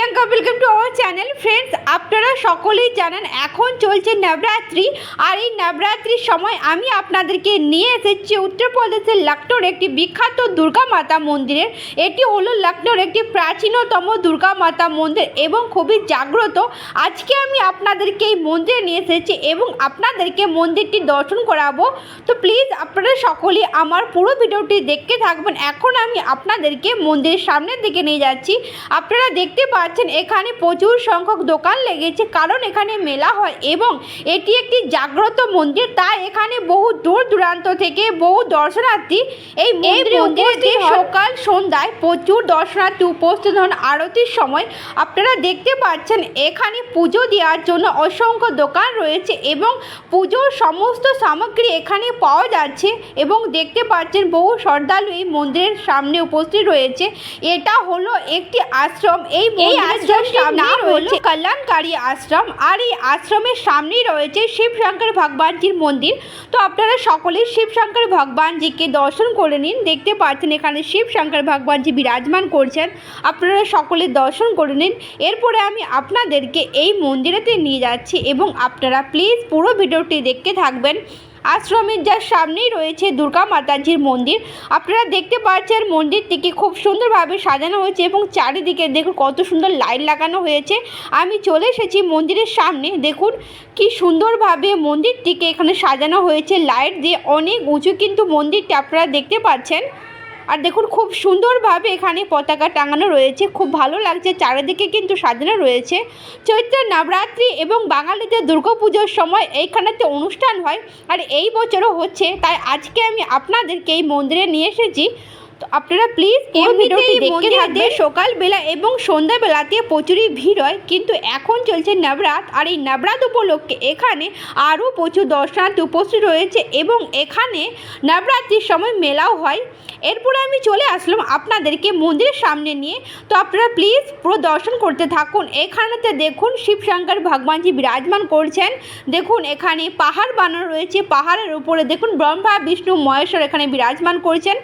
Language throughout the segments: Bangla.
Priyanka welcome to our channel friends আপনারা সকলেই জানেন এখন চলছে নবরাত্রি, আর এই নবরাত্রির সময় আমি আপনাদেরকে নিয়ে এসেছি উত্তরপ্রদেশের লখনৌর একটি বিখ্যাত দুর্গা মাতা মন্দিরের। এটি হলো লখনৌর একটি প্রাচীনতম দুর্গা মাতা মন্দির এবং খুবই জাগ্রত। আজকে আমি আপনাদেরকে এই মন্দিরে নিয়ে এসেছি এবং আপনাদেরকে মন্দিরটি দর্শন করাবো। তো প্লিজ আপনারা সকলেই আমার পুরো ভিডিওটি দেখতে থাকবেন। এখন আমি আপনাদেরকে মন্দিরের সামনের দিকে নিয়ে যাচ্ছি। আপনারা দেখতে পাচ্ছেন এখানে প্রচুর সংখ্যক দোকান লেগেছে কারণ এখানে মেলা হয় এবং এটি একটি জাগ্রত মন্দির তাই এখানে বহু দূর দূরান্ত থেকে বহু দর্শনার্থী এই মন্দিরে সকাল সন্ধ্যায় প্রচুর দর্শনার্থী উপস্থিত হন। আরতির সময় আপনারা দেখতে পাচ্ছেন এখানে পুজো দেওয়ার জন্য অসংখ্য দোকান রয়েছে এবং পুজোর সমস্ত সামগ্রী এখানে পাওয়া যাচ্ছে এবং দেখতে পাচ্ছেন বহু শ্রদ্ধালু এই মন্দিরের সামনে উপস্থিত রয়েছে। এটা হলো একটি আশ্রম। এই আশ্রমটির নাম হলো কল্যাণকারী আশ্রম। আর এই আশ্রমের সামনেই রয়েছে শিব শঙ্কর ভগবানজির মন্দির। তো আপনারা সকলেই শিব শঙ্কর ভগবানজিকে দর্শন করে নিন। দেখতে পাচ্ছেন এখানে শিব শঙ্কর ভগবানজি বিরাজমান করছেন। আপনারা সকলে দর্শন করে নিন। এরপরে আমি আপনাদেরকে এই মন্দিরেতে নিয়ে যাচ্ছি এবং আপনারা প্লিজ পুরো ভিডিওটি দেখতে থাকবেন। আশ্রমের যার সামনেই রয়েছে দুর্গা মাতাজির মন্দির। আপনারা দেখতে পাচ্ছেন মন্দিরটিকে খুব সুন্দরভাবে সাজানো হয়েছে এবং চারিদিকে দেখুন কত সুন্দর লাইট লাগানো হয়েছে। আমি চলে এসেছি মন্দিরের সামনে। দেখুন কি সুন্দরভাবে মন্দিরটিকে এখানে সাজানো হয়েছে। লাইট দিয়ে অনেক উঁচু কিন্তু মন্দিরটি আপনারা দেখতে পাচ্ছেন। আর দেখুন, খুব সুন্দরভাবে এখানে পতাকা টাঙানো রয়েছে। খুব ভালো লাগছে, চারিদিকে কিন্তু সাজানো রয়েছে। চৈত্র নবরাত্রি এবং বাঙালিদের দুর্গাপুজোর সময় এইখানেতে অনুষ্ঠান হয়। আর এই বছরও হচ্ছে, তাই আজকে আমি আপনাদেরকে এই মন্দিরে নিয়ে এসেছি। তো আপনারা প্লিজ পুরো ভিডিওটি দেখতে থাকবেন। সকালবেলা এবং সন্ধ্যাবেলাতে প্রচুরই ভিড় হয় কিন্তু এখন চলছে নবরাত আর এই নবরাত উপলক্ষে এখানে আরও প্রচুর দর্শনার্থী উপস্থিত রয়েছে এবং এখানে নবরাত্রির সময় মেলাও হয়। এরপরে আমি চলে আসলাম আপনাদেরকে মন্দিরের সামনে নিয়ে। তো আপনারা প্লিজ পুরো দর্শন করতে থাকুন। এখানেতে দেখুন শিবশঙ্কর ভগবানজি বিরাজমান করছেন। দেখুন এখানে পাহাড় বানানো রয়েছে। পাহাড়ের উপরে দেখুন ব্রহ্মা বিষ্ণু মহেশ্বর এখানে বিরাজমান করছেন।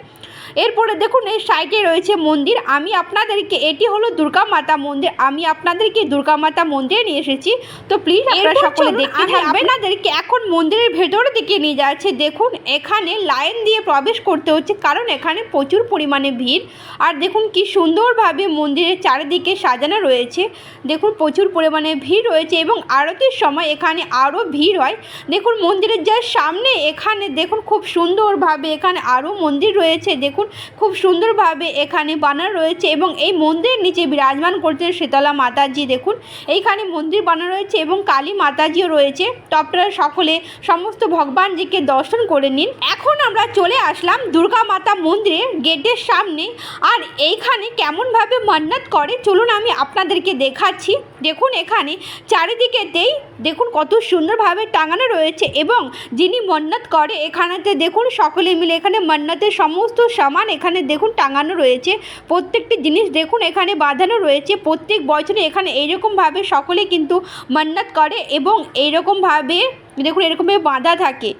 এরপরে দেখুন এই সাইডে রয়েছে মন্দির। আমি আপনাদেরকে এটি হলো দুর্গা মাতা মন্দির। আমি আপনাদেরকে দুর্গা মাতা মন্দিরে নিয়ে এসেছি। তো প্লিজ আপনারা সকলে দেখতে থাকবেন। আপনাদেরকে এখন মন্দিরের ভেতরের দিকে নিয়ে যাচ্ছে। দেখুন এখানে লাইন দিয়ে প্রবেশ করতে হচ্ছে কারণ এখানে প্রচুর পরিমাণে ভিড়। আর দেখুন কি সুন্দরভাবে মন্দিরের চারিদিকে সাজানো রয়েছে। দেখুন প্রচুর পরিমাণে ভিড় রয়েছে এবং আরতির সময় এখানে আরও ভিড় হয়। দেখুন মন্দিরের যার সামনে এখানে দেখুন খুব সুন্দরভাবে এখানে আরও মন্দির রয়েছে। দেখুন খুব সুন্দরভাবে এখানে বানানো রয়েছে এবং এই মন্দিরের নিচে বিরাজমান করছেন শীতলা মাতাজি। দেখুন, এইখানে মন্দির বানানো রয়েছে এবং কালী মাতাজিও রয়েছে। আপনারা সকলে, সমস্ত ভগবানজিকে দর্শন করে নিন। এখন আমরা চলে আসলাম দুর্গা মাতা মন্দিরের গেটের সামনে। আর এইখানে কেমনভাবে মান্নাত করে, চলুন আমি আপনাদেরকে দেখাচ্ছি। দেখুন এখানে চারিদিকেতেই, দেখুন কত সুন্দরভাবে টাঙানো রয়েছে এবং যিনি মন্নাত করে, এখানেতে দেখুন সকলে মিলে এখানে মান্নাতের সমস্ত সামান এখানে দেখুন টাঙানো রয়েছে। প্রত্যেকটি জিনিস দেখুন এখানে বাঁধানো রয়েছে। প্রত্যেক বছরে এখানে এইরকমভাবে সকলে কিন্তু মান্নাত করে এবং এইরকমভাবে দেখুন এরকমভাবে বাঁধা থাকে।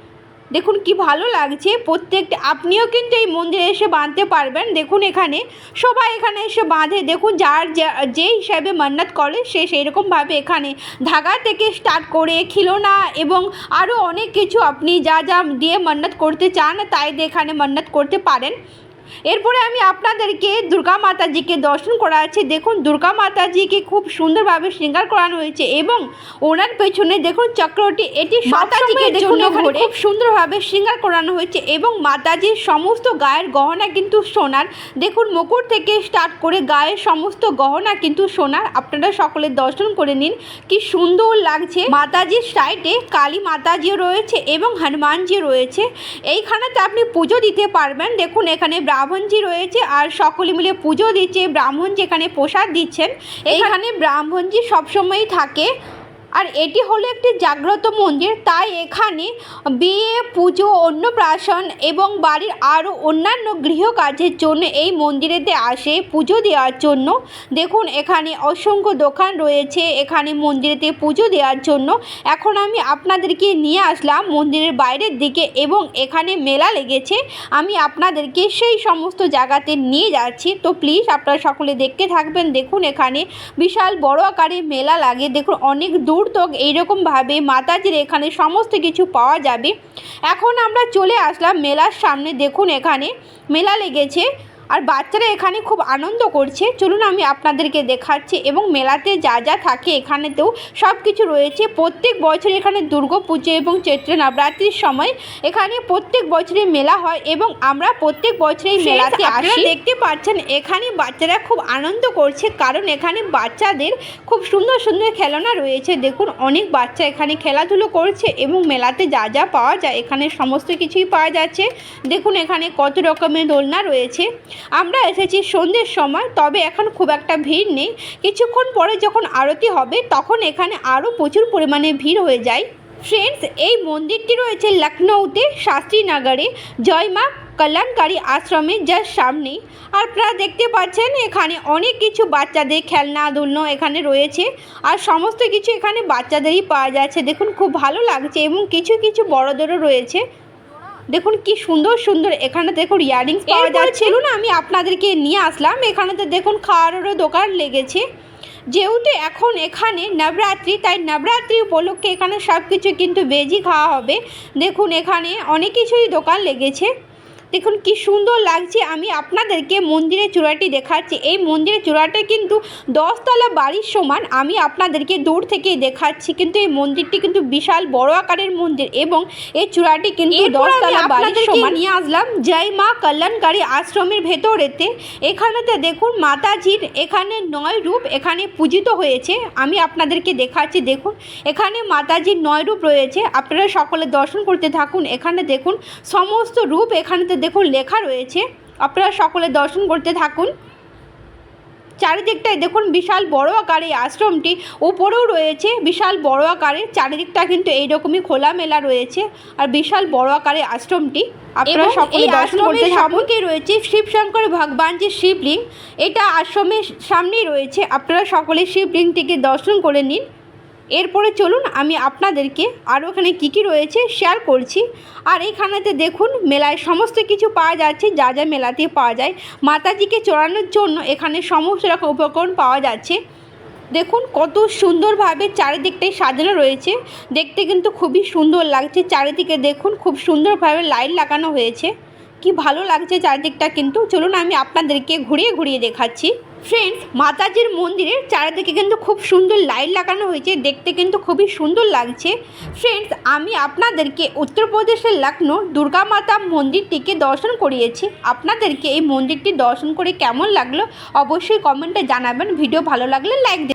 দেখুন কি ভালো লাগছে। প্রত্যেকটা আপনিও কিন্তু এই মন্দিরে এসে বাঁধতে পারবেন। দেখুন এখানে সবাই এখানে এসে বাঁধে। দেখুন যার যা- যে হিসাবে মান্নাত করে সে সেই রকমভাবে এখানে ধাগা থেকে স্টার্ট করে খিলোনা এবং আরও অনেক কিছু আপনি যা যা দিয়ে মান্নাত করতে চান তাই দিয়ে এখানে মান্নাত করতে পারেন। এরপরে আমি আপনাদেরকে দুর্গা মাতাজিকে দর্শন করাচ্ছি। দেখুন দুর্গা মাতাজিকে খুব সুন্দরভাবে শৃঙ্গার করানো হয়েছে এবং ওনার পেছনে দেখুন চক্রটি এটি মাতাজিকে দেখুন এখানে খুব সুন্দরভাবে শৃঙ্গার করানো হয়েছে এবং মাতাজির সমস্ত গায়ের গহনা কিন্তু সোনার। দেখুন মুকুট থেকে স্টার্ট করে গায়ের সমস্ত গহনা কিন্তু সোনার। আপনারা সকলে দর্শন করে নিন কি সুন্দর লাগছে। মাতাজির সাইডে কালী মাতাজিও রয়েছে এবং হনুমানজিও রয়েছে। এইখানেতে আপনি পুজো দিতে পারবেন। দেখুন এখানে ব্রাহ্মণজি রয়েছে আর সকলে মিলে পুজো দিচ্ছে ব্রাহ্মণ যেখানে প্রসাদ দিচ্ছেন এখানে ব্রাহ্মণজি সবসময়ই থাকে। আর এটি হলো একটি জাগ্রত মন্দির। তাই এখানে বিয়ে, পুজো, অন্নপ্রাশন এবং বাড়ির আরও অন্যান্য গৃহকাজের জন্য এই মন্দিরেতে আসে পুজো দেওয়ার জন্য। দেখুন, এখানে অসংখ্য দোকান রয়েছে। এখানে মন্দিরেতে পুজো দেওয়ার জন্য। এখন আমি আপনাদেরকে নিয়ে আসলাম মন্দিরের বাইরের দিকে এবং এখানে মেলা লেগেছে। আমি আপনাদেরকে সেই সমস্ত জায়গাতে নিয়ে যাচ্ছি। তো প্লিজ, আপনারা সকলে দেখতে থাকবেন। দেখুন, এখানে বিশাল বড় আকারে মেলা লাগে। দেখুন, অনেক দূর তক এইরকমভাবে মাতাজির এখানে সমস্ত কিছু পাওয়া যাবে। এখন আমরা চলে আসলাম মেলার সামনে। দেখুন এখানে মেলা লেগেছে। আর বাচ্চারা এখানে খুব আনন্দ করছে। চলুন আমি আপনাদেরকে দেখাচ্ছি এবং মেলাতে যা যা থাকে এখানেতেও সব কিছু রয়েছে। প্রত্যেক বছর এখানে দুর্গা পুজো এবং চৈত্র নবরাত্রির সময় এখানে প্রত্যেক বছরে মেলা হয় এবং আমরা প্রত্যেক বছর এই মেলাতে আসি। দেখতে পাচ্ছেন এখানে বাচ্চারা খুব আনন্দ করছে কারণ এখানে বাচ্চাদের খুব সুন্দর সুন্দর খেলনা রয়েছে। দেখুন অনেক বাচ্চা এখানে খেলাধুলো করছে এবং মেলাতে যা যা পাওয়া যায় এখানে সমস্ত কিছুই পাওয়া যাচ্ছে। দেখুন এখানে কত রকমের দোলনা রয়েছে। আমরা এসেছি সন্ধ্যের সময়, তবে এখন খুব একটা ভিড় নেই। কিছুক্ষণ পরে যখন আরতি হবে, তখন এখানে আরও প্রচুর পরিমাণে ভিড় হয়ে যায়। ফ্রেন্ডস এই মন্দিরটি রয়েছে লখনৌতে শাস্ত্রীনগরে জয়মা কল্যাণকারী আশ্রমে, যার সামনেই। আর আপনারা দেখতে পাচ্ছেন, এখানে অনেক কিছু বাচ্চাদের খেলনা দুলনো এখানে রয়েছে। আর সমস্ত কিছু এখানে বাচ্চাদেরই পাওয়া যাচ্ছে। দেখুন, খুব ভালো লাগছে এবং কিছু কিছু বড়দেরও রয়েছে। দেখুন কি সুন্দর সুন্দর। এখানে দেখুন ইয়ারিংস পাওয়া যাচ্ছে। না আমি আপনাদেরকে নিয়ে আসলাম। এখানেতে দেখুন খাওয়ারও দোকান লেগেছে। যেহেতু এখন এখানে নবরাত্রি তাই নবরাত্রি উপলক্ষে এখানে সব কিছু কিন্তু বেজি খাওয়া হবে। দেখুন এখানে অনেক কিছুই দোকান লেগেছে। দেখুন কি সুন্দর লাগছে। আমি আপনাদেরকে মন্দিরের চূড়াটি দেখাচ্ছি। এই মন্দিরের চূড়াটা কিন্তু দশতলা বাড়ির সমান। আমি আপনাদেরকে দূর থেকেই দেখাচ্ছি। কিন্তু এই মন্দিরটি কিন্তু বিশাল বড় আকারের মন্দির এবং এই চূড়াটি কিন্তু দশতলা বাড়ির সমান। নিয়ে আসলাম জয় মা কল্যাণকারী আশ্রমের ভেতরেতে। এখানেতে দেখুন মাতাজির এখানে নয় রূপ এখানে পূজিত হয়েছে। আমি আপনাদেরকে দেখাচ্ছি দেখুন। এখানে মাতাজির নয় রূপ রয়েছে। আপনারা সকলে দর্শন করতে থাকুন। এখানে দেখুন সমস্ত রূপ এখানেতে দেখুন লেখা রয়েছে। আপনারা সকলে দর্শন করতে থাকুন। চারিদিকটায় দেখুন বিশাল বড় আকারে এই আশ্রমটি। উপরেও রয়েছে বিশাল বড় আকারে। চারিদিকটা কিন্তু এইরকমই খোলামেলা রয়েছে আর বিশাল বড় আকারে আশ্রমটি। আপনারা সকলে দর্শন করতে সম্মুখে রয়েছে শিবশঙ্কর ভগবান যে শিবলিঙ্গ এটা আশ্রমের সামনেই রয়েছে। আপনারা সকলে শিবলিঙ্গটিকে দর্শন করে নিন। এরপরে চলুন আমি আপনাদেরকে আরও এখানে কী কী রয়েছে শেয়ার করছি। আর এইখানেতে দেখুন, মেলায় সমস্ত কিছু পাওয়া যাচ্ছে, যা যা মেলাতে পাওয়া যায়। মাতাজিকে চড়ানোর জন্য এখানে সমস্ত রকম উপকরণ পাওয়া যাচ্ছে। দেখুন, কত সুন্দরভাবে চারিদিকটাই সাজানো রয়েছে। দেখতে কিন্তু খুবই সুন্দর লাগছে। চারিদিকে দেখুন, খুব সুন্দরভাবে লাইট লাগানো হয়েছে। কি ভালো লাগছে চারিদিকটা কিন্তু। চলুন আমি আপনাদেরকে ঘুরিয়ে ঘুরিয়ে দেখাচ্ছি। ফ্রেন্ডস মাতাজির মন্দিরের চারিদিকে কিন্তু খুব সুন্দর লাইট লাগানো হয়েছে, দেখতে কিন্তু খুবই সুন্দর লাগছে। ফ্রেন্ডস আমি আপনাদেরকে উত্তরপ্রদেশের লখনৌ দুর্গা মাতা মন্দিরটিকে দর্শন করিয়েছি। আপনাদেরকে এই মন্দিরটি দর্শন করে কেমন লাগল অবশ্যই কমেন্টে জানাবেন। ভিডিও ভালো লাগলে লাইক